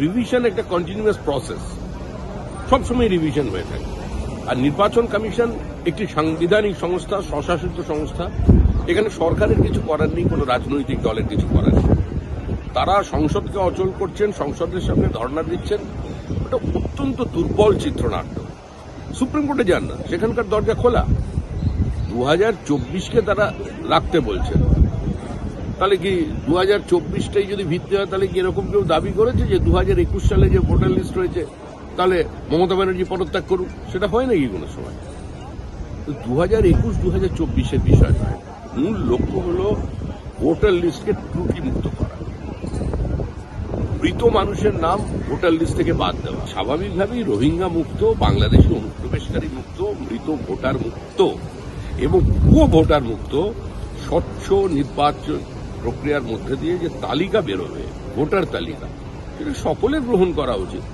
Revision একটা continuous process সবসময় revision হয়ে থাকে। আর নির্বাচন কমিশন একটি সাংবিধানিক সংস্থা, স্বশাসিত সংস্থা। এখানে সরকারের কিছু করার নেই, কোনো রাজনৈতিক দলের কিছু করার নেই। তারা সংসদকে অচল করছেন, সংসদের সামনে ধর্ণা দিচ্ছেন। ওটা অত্যন্ত দুর্বল চিত্রনাট্য। সুপ্রিম কোর্টে যান না, সেখানকার দরজা খোলা। দু হাজার চব্বিশকে তারা রাখতে বলছেন। তাহলে কি দু হাজার চব্বিশটাই যদি ভিত্তি হয়, তাহলে কি এরকম কেউ দাবি করেছে যে দু হাজার একুশ সালে যে ভোটার লিস্ট রয়েছে, তাহলে মমতা ব্যানার্জি পদত্যাগ করুক? সেটা হয় নাকি কোনো সময়? দু হাজার একুশ দু হাজার চব্বিশের বিষয় নয়। মূল লক্ষ্য হল ভোটার লিস্টকে ত্রুটি মুক্ত করা। মৃত মানুষের নাম ভোটার লিস্ট থেকে বাদ দেওয়া। স্বাভাবিকভাবেই রোহিঙ্গা মুক্ত, বাংলাদেশি অনুপ্রবেশকারী মুক্ত, মৃত ভোটার মুক্ত এবং ভুয়ো ভোটার মুক্ত, স্বচ্ছ, নির্বাচন প্রক্রিয়ার মধ্যে দিয়ে যে তালিকা বেরোবে ভোটার তালিকা সেটা সকলের গ্রহণ করা উচিত।